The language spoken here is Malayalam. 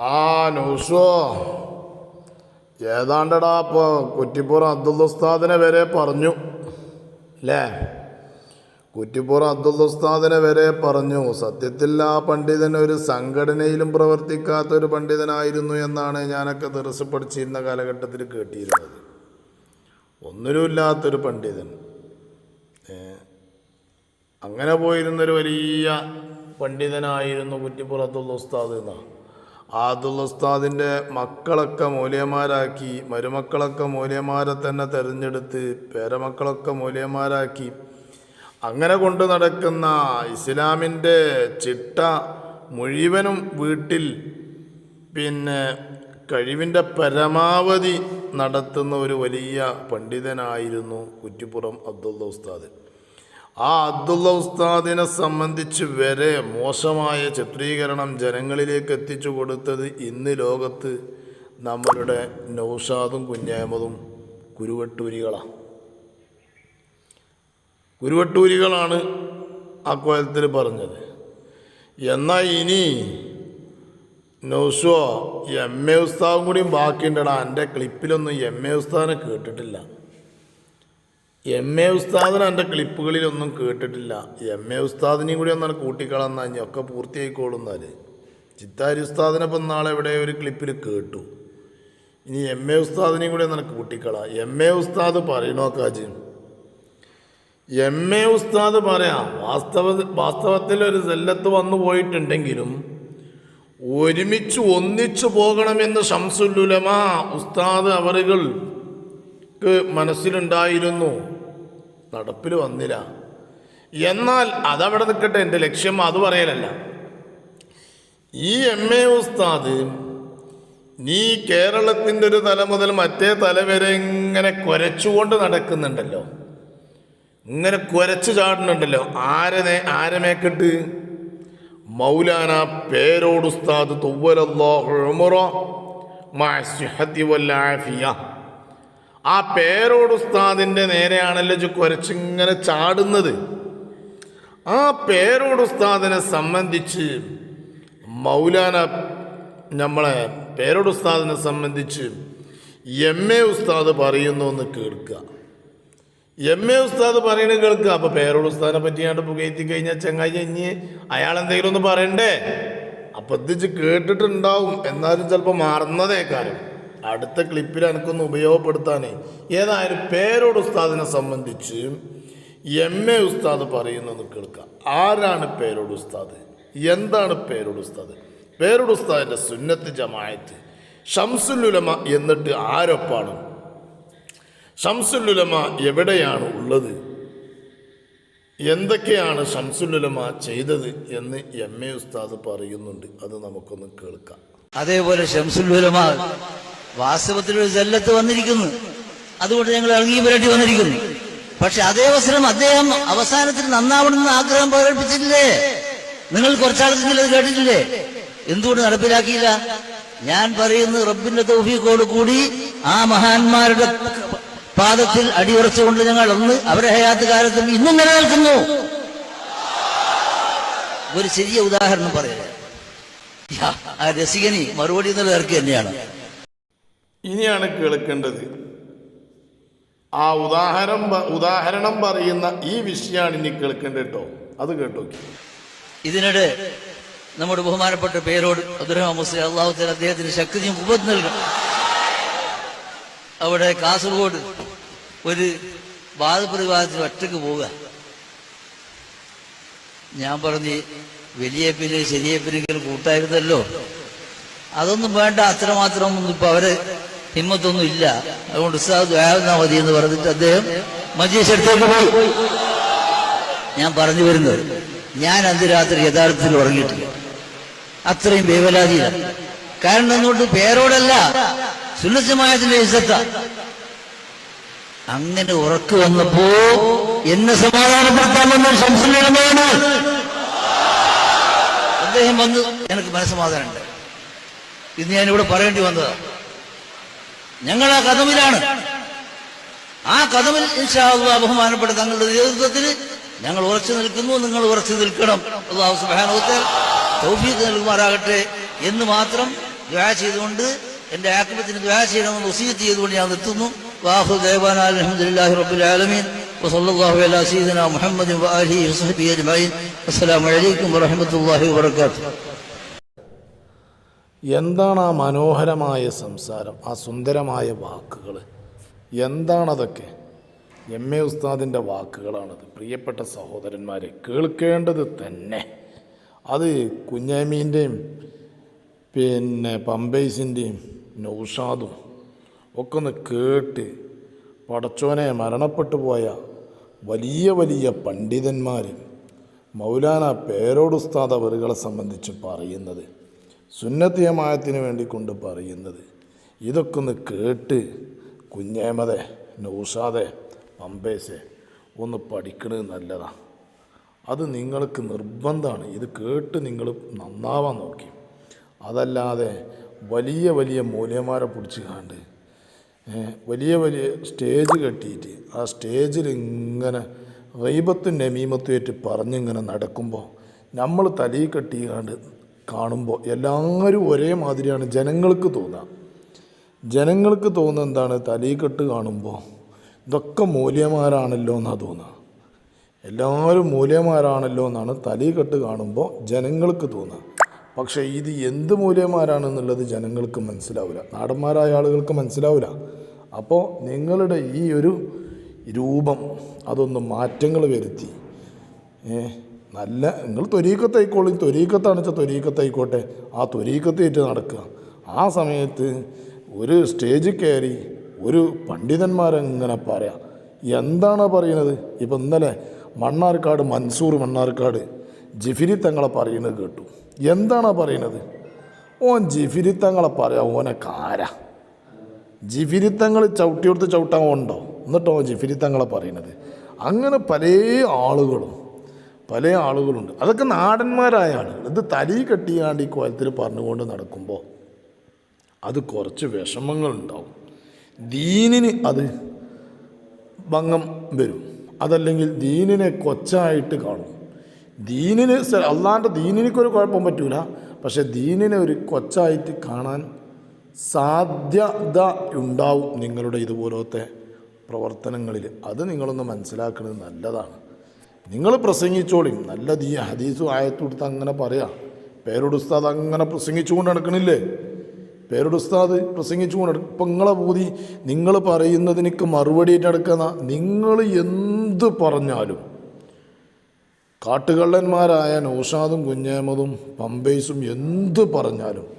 ആ ന്യൂസോ ഏതാണ്ടടാ ഇപ്പോൾ കുറ്റിപ്പുറം അബ്ദുൽസ്താദിനെ വരെ പറഞ്ഞു. അല്ലേ കുറ്റിപ്പുറം അബ്ദുൽസ്താദിനെ വരെ പറഞ്ഞു. സത്യത്തിൽ ആ പണ്ഡിതൻ ഒരു സംഘടനയിലും പ്രവർത്തിക്കാത്ത ഒരു പണ്ഡിതനായിരുന്നു എന്നാണ് ഞാനൊക്കെ തെറസ് കാലഘട്ടത്തിൽ കേട്ടിരുന്നത്. ഒന്നിനുമില്ലാത്തൊരു പണ്ഡിതൻ. അങ്ങനെ പോയിരുന്നൊരു വലിയ പണ്ഡിതനായിരുന്നു കുറ്റിപ്പുറത്തുള്ള ഉസ്താദ് എന്നാണ്. ആ അബ്ദുൽ ഉസ്താദിന്റെ മക്കളൊക്കെ മൂല്യന്മാരാക്കി മരുമക്കളൊക്കെ മൂല്യന്മാരെ തന്നെ തിരഞ്ഞെടുത്ത് പേരമക്കളൊക്കെ മൂല്യന്മാരാക്കി. അങ്ങനെ കൊണ്ട് നടക്കുന്ന ഇസ്ലാമിന്റെ ചിട്ട മുഴുവനും വീട്ടിൽ പിന്നെ കഴിവിന്റെ പരമാവധി നടത്തുന്ന ഒരു വലിയ പണ്ഡിതനായിരുന്നു കുറ്റിപ്പുറം അബ്ദുള്ള ഉസ്താദ്. ആ അബ്ദുള്ള ഉസ്താദിനെ സംബന്ധിച്ച് വരെ മോശമായ ചിത്രീകരണം ജനങ്ങളിലേക്ക് എത്തിച്ചു കൊടുത്തത് ഇന്ന് ലോകത്ത് നമ്മളുടെ നൗഷാദും കുഞ്ഞാമതും കുരുവട്ടൂരികളാണ് കുരുവട്ടൂരികളാണ് ആ കോലത്തിൽ പറഞ്ഞത്. എന്നാൽ ഇനി നൗഷോ എം എ ഉസ്താവും കൂടിയും ബാക്കിയുണ്ടടാ. എന്റെ ക്ലിപ്പിലൊന്നും എം എ ഉസ്താദിനെ കേട്ടിട്ടില്ല. എം എ ഉസ്താദിന് എന്റെ ക്ലിപ്പുകളിലൊന്നും കേട്ടിട്ടില്ല. എം എ ഉസ്താദിനെയും കൂടി ഒന്നാണ് കൂട്ടിക്കളന്നാ ഇനി ഒക്കെ പൂർത്തിയായിക്കോളുന്നാൽ ചിത്താരി ഉസ്താദിനെ ഇപ്പം നാളെ എവിടെ ഒരു ക്ലിപ്പിൽ കേട്ടു. ഇനി എം എ ഉസ്താദിനെയും കൂടി ഒന്നാണ് കൂട്ടിക്കള. എം എ ഉസ്താദ് പറയണോ കാജി? എം എ ഉസ്താദ് പറയാം വാസ്തവ വാസ്തവത്തിൽ ഒരു സെല്ലത്ത് വന്നു പോയിട്ടുണ്ടെങ്കിലും ഒരുമിച്ച് ഒന്നിച്ചു പോകണമെന്ന് ഷംസുല്ലുലമ ഉസ്താദ് അവറുകൾക്ക് മനസ്സിലുണ്ടായിരുന്നു. നടപ്പിൽ വന്നില്ല. എന്നാൽ അതവിടെ നിൽക്കട്ടെ എന്റെ ലക്ഷ്യം അത് പറയലല്ല. ഈ എം എ ഉസ്താദ് നീ കേരളത്തിന്റെ ഒരു തല മുതൽ മറ്റേ തല വരെ ഇങ്ങനെ കുരച്ചുകൊണ്ട് നടക്കുന്നുണ്ടല്ലോ. ഇങ്ങനെ കുരച്ചു ചാടുന്നുണ്ടല്ലോ. ആരനെ ആരമേക്കിട്ട് ആരെ മൗലാന പേരോട് ഉസ്താദ് തുവ്വലല്ലാഹു ഉമറ മാ വല്ലാഫിയ ആ പേരോട് ഉസ്താദിന്റെ നേരെയാണല്ലോ കുരച്ചിങ്ങനെ ചാടുന്നത്. ആ പേരോട് ഉസ്താദിനെ സംബന്ധിച്ച് മൗലാന നമ്മളെ പേരോട് ഉസ്താദിനെ സംബന്ധിച്ച് എം എ ഉസ്താദ് പറയുന്നു എന്ന് കേൾക്കുക. എം എ ഉസ്താദ് പറയണ കേൾക്കുക. അപ്പോൾ പേരോട് ഉസ്താദിനെ പറ്റിയാണ്ട് പുകയത്തി കഴിഞ്ഞാൽ ചങ്ങായി ഇനി അയാൾ എന്തെങ്കിലും ഒന്ന് പറയണ്ടേ? അപ്പം എത്തിച്ച് കേട്ടിട്ടുണ്ടാവും. എന്നാലും ചിലപ്പോൾ മറന്നതേക്കാരം. അടുത്ത ക്ലിപ്പിൽ എനിക്കൊന്ന് ഉപയോഗപ്പെടുത്താനേ. ഏതായാലും പേരോട് ഉസ്താദിനെ സംബന്ധിച്ച് എം എ ഉസ്താദ് പറയുന്നത് കേൾക്കാം. ആരാണ് പേരോട് ഉസ്താദ്? എന്താണ് പേരോട് ഉസ്താദ്? പേരോട് ഉസ്താദിന്റെ സുന്നത്ത് ജമായത്ത് ഷംസുല്ലുലമ എന്നിട്ട് ആരൊപ്പാണ്? ഷംസുല്ലുലമ എവിടെയാണ് ഉള്ളത്? എന്തൊക്കെയാണ് ഷംസുല്ലുലമ ചെയ്തത് എന്ന് എം എ ഉസ്താദ് പറയുന്നുണ്ട്. അത് നമുക്കൊന്ന് കേൾക്കാം. അതേപോലെ ഷംസുൽഹുലമ വാസ്തവത്തിൽ ഒരു ജല്ലത്ത് വന്നിരിക്കുന്നു. അതുകൊണ്ട് ഞങ്ങൾ ഇറങ്ങി വരേണ്ടി വന്നിരിക്കുന്നു. പക്ഷെ അതേ അവസരം അദ്ദേഹം അവസാനത്തിൽ നന്നാവണമെന്ന് ആഗ്രഹം പ്രകടിപ്പിച്ചിട്ടില്ലേ? നിങ്ങൾ കുറച്ചാളത്തിൽ അത് കേട്ടിട്ടില്ലേ? എന്തുകൊണ്ട് നടപ്പിലാക്കിയില്ല? ഞാൻ പറയുന്നത് റബ്ബിന്റെ തൗഫീഖോട് കൂടി ആ മഹാന്മാരുടെ പാദത്തിൽ അടിയുറച്ചുകൊണ്ട് ഞങ്ങൾ അന്ന് അവരെ ഹയാത്ത് കാലത്തും ഇന്നും നിലനിൽക്കുന്നു. ഒരു ചെറിയ ഉദാഹരണം പറയാം. യാ, ആ രസികനി മറുപടി എന്നുള്ള ഇറക്കി തന്നെയാണ്. ഇനിയാണ് കേൾക്കേണ്ടത്. ആ ഉദാഹരണം ഉദാഹരണം പറയുന്ന ഈ വിഷയമാണ് ഇനി കേൾക്കേണ്ടത് കേട്ടോ. അത് കേട്ടോ. ഇതിനിടെ നമ്മുടെ ബഹുമാനപ്പെട്ട പേരോട് അബ്ദുറഹ്മാൻ അദ്ദേഹത്തിന് ശക്തിയും ഉപത് നൽകണം. അവിടെ കാസർഗോഡ് ഒരു വാദപ്രതിവാദത്തിന് ഒറ്റയ്ക്ക് പോവുക. ഞാൻ പറഞ്ഞ് വലിയ പിന്നെ ചെറിയ പിന്നെങ്കിലും കൂട്ടായിരുന്നല്ലോ. അതൊന്നും വേണ്ട അത്രമാത്രം ഇപ്പൊ അവർ ഹിമ്മത്തൊന്നും ഇല്ല. അതുകൊണ്ട് ഉസ്താദ് ദ്വാരുന്നാ മതി എന്ന് പറഞ്ഞിട്ട് അദ്ദേഹം മജീഷ് അടുത്തേക്ക് പോയി. ഞാൻ പറഞ്ഞു വരുന്നത് ഞാൻ അന്ന് രാത്രി യഥാർത്ഥത്തിൽ ഉറങ്ങിയിട്ടില്ല. അത്രയും വേവലാതിയില്ല കാരണം അതുകൊണ്ട് പേരോടല്ല. സുന്നസമായത്തിന്റെ ഇസത്ത അങ്ങനെ ഉറക്കു വന്നപ്പോ എന്നെ സമാധാനപ്പെടുത്താമെന്ന് സംശയമാണ് അദ്ദേഹം വന്ന് എനിക്ക് മനസ്സമാധാനമുണ്ട്. ഇത് ഞാനിവിടെ പറയേണ്ടി വന്നതാ. ഞങ്ങൾ ആ കഥമിലാണ് ആ കഥമിൽ ഇൻഷാ അല്ലാഹ് ബഹുമാനപ്പെട്ട തങ്ങളുടെ നേതൃത്വത്തിൽ ഞങ്ങൾ ഉറച്ചു നിൽക്കുന്നു നിങ്ങൾ ഉറച്ചു നിൽക്കണം അള്ളാഹു സുബ്ഹാനഹു വ തആല തൗഫീഖ് നൽകുമാറാകട്ടെ എന്ന് മാത്രം ദ്വാ ചെയ്തുകൊണ്ട് എന്റെ ആക്രമത്തിന് ദ്വാ ചെയ്യണമെന്ന് വസീത്ത് ചെയ്തുകൊണ്ട് ഞാൻ നിർത്തുന്നു വാഹു ദേവാന അലഹമുല്ലാഹി റബ്ബുൽ ആലമീൻ وصلى الله على سيدنا محمد وآله وصحبه أجمعين السلام عليكم ورحمة الله وبركاته എന്താണ് ആ മനോഹരമായ സംസാരം ആ സുന്ദരമായ വാക്കുകൾ എന്താണതൊക്കെ? എം എ ഉസ്താദിന്റെ വാക്കുകളാണത്. പ്രിയപ്പെട്ട സഹോദരന്മാരെ കേൾക്കേണ്ടത് തന്നെ. അത് കുഞ്ഞാമീന്റെയും പിന്നെ പമ്പൈസിന്റെയും നൗഷാദും ഒക്കെ ഒന്ന് കേട്ട് പടച്ചോനെ മരണപ്പെട്ടു പോയ വലിയ വലിയ പണ്ഡിതന്മാർ മൗലാന പേരോട് ഉസ്താദ് അവരുകളെ സംബന്ധിച്ച് പറയുന്നത് സുന്നത്തിയമായത്തിന് വേണ്ടി കൊണ്ട് പറയുന്നത്. ഇതൊക്കെ ഒന്ന് കേട്ട് കുഞ്ഞേമതെ നൗസാതെ പമ്പേസെ ഒന്ന് പഠിക്കണത് നല്ലതാണ് അത് നിങ്ങൾക്ക് നിർബന്ധമാണ്. ഇത് കേട്ട് നിങ്ങൾ നന്നാവാൻ നോക്കി. അതല്ലാതെ വലിയ വലിയ മൂല്യന്മാരെ പിടിച്ച് കണ്ട് വലിയ വലിയ സ്റ്റേജ് കെട്ടിയിട്ട് ആ സ്റ്റേജിൽ ഇങ്ങനെ റൈബത്തും നമീമത്തുമായിട്ട് പറഞ്ഞിങ്ങനെ നടക്കുമ്പോൾ നമ്മൾ തലയിൽ കെട്ടിക്കാണ്ട് കാണുമ്പോൾ എല്ലാവരും ഒരേ മാതിരിയാണ് ജനങ്ങൾക്ക് തോന്നുക ജനങ്ങൾക്ക് തോന്നുന്ന എന്താണ്? തലയിൽ കെട്ട് കാണുമ്പോൾ ഇതൊക്കെ മൂല്യമാരാണല്ലോ എന്നാണ് തോന്നുക എല്ലാവരും മൂല്യമാരാണല്ലോ എന്നാണ് തലീക്കെട്ട് കാണുമ്പോൾ ജനങ്ങൾക്ക് തോന്നുക പക്ഷേ ഇത് എന്ത് മൂല്യമാരാണെന്നുള്ളത് ജനങ്ങൾക്ക് മനസ്സിലാവില്ല. നാടന്മാരായ ആളുകൾക്ക് മനസ്സിലാവില്ല. അപ്പോൾ നിങ്ങളുടെ ഈ ഒരു രൂപം അതൊന്ന് മാറ്റങ്ങൾ വരുത്തി. നല്ല നിങ്ങൾ തൊരീക്കത്തായിക്കോളും തൊരീക്കത്താണ് വെച്ചാൽ തൊരീക്കത്തായിക്കോട്ടെ ആ തൊരീക്കത്തേറ്റ് നടക്കുക. ആ സമയത്ത് ഒരു സ്റ്റേജിൽ കയറി ഒരു പണ്ഡിതന്മാരെങ്ങനെ പറയാം എന്താണ് പറയുന്നത്? ഇപ്പം ഇന്നലെ മണ്ണാർക്കാട് മൻസൂർ മണ്ണാർക്കാട് ജിഫിരി തങ്ങളെ പറയുന്നത് കേട്ടു. എന്താണ് പറയുന്നത്? ഓൻ ജിഫിരി തങ്ങളെ പറയാം ഓനെ കാര. ജിഫിരി തങ്ങൾ ചവിട്ടിയെടുത്ത് ചവിട്ടാൻ ഉണ്ടോ? എന്നിട്ടോ ജിഫിരി തങ്ങളെ പറയുന്നത്. അങ്ങനെ പല ആളുകളും പല ആളുകളുണ്ട്. അതൊക്കെ നാടന്മാരായ ആളുകൾ. ഇത് തലി കെട്ടിയാണ്ട് ഈ കോലത്തിൽ പറഞ്ഞുകൊണ്ട് നടക്കുമ്പോൾ അത് കുറച്ച് വിഷമങ്ങളുണ്ടാവും. ദീനിന് അത് ഭംഗം വരും. അതല്ലെങ്കിൽ ദീനിനെ കൊച്ചായിട്ട് കാണും. ദീനിന് അള്ളാന്റെ ദീനിനൊരു കുഴപ്പം പറ്റൂല. പക്ഷെ ദീനിനെ ഒരു കൊച്ചായിട്ട് കാണാൻ സാധ്യത ഉണ്ടാവും നിങ്ങളുടെ ഇതുപോലത്തെ പ്രവർത്തനങ്ങളിൽ. അത് നിങ്ങളൊന്ന് മനസ്സിലാക്കുന്നത് നല്ലതാണ്. നിങ്ങൾ പ്രസംഗിച്ചോളിയും നല്ല ദീ ഹദീസും ആയത്തും എടുത്ത് അങ്ങനെ പറയാം. പേരോട് ഉസ്താദ് അങ്ങനെ പ്രസംഗിച്ചുകൊണ്ട് നടക്കണില്ലേ? പേരോട് ഉസ്താദ് പ്രസംഗിച്ചുകൊണ്ട് നടക്കും ഇപ്പം നിങ്ങളെ പൂതി നിങ്ങൾ പറയുന്നതിനൊക്കെ മറുപടി നടക്കുന്ന. നിങ്ങൾ എന്ത് പറഞ്ഞാലും കാട്ടുകള്ളന്മാരായ നൗഷാദും കുഞ്ഞേമതും പമ്പേസും എന്ത് പറഞ്ഞാലും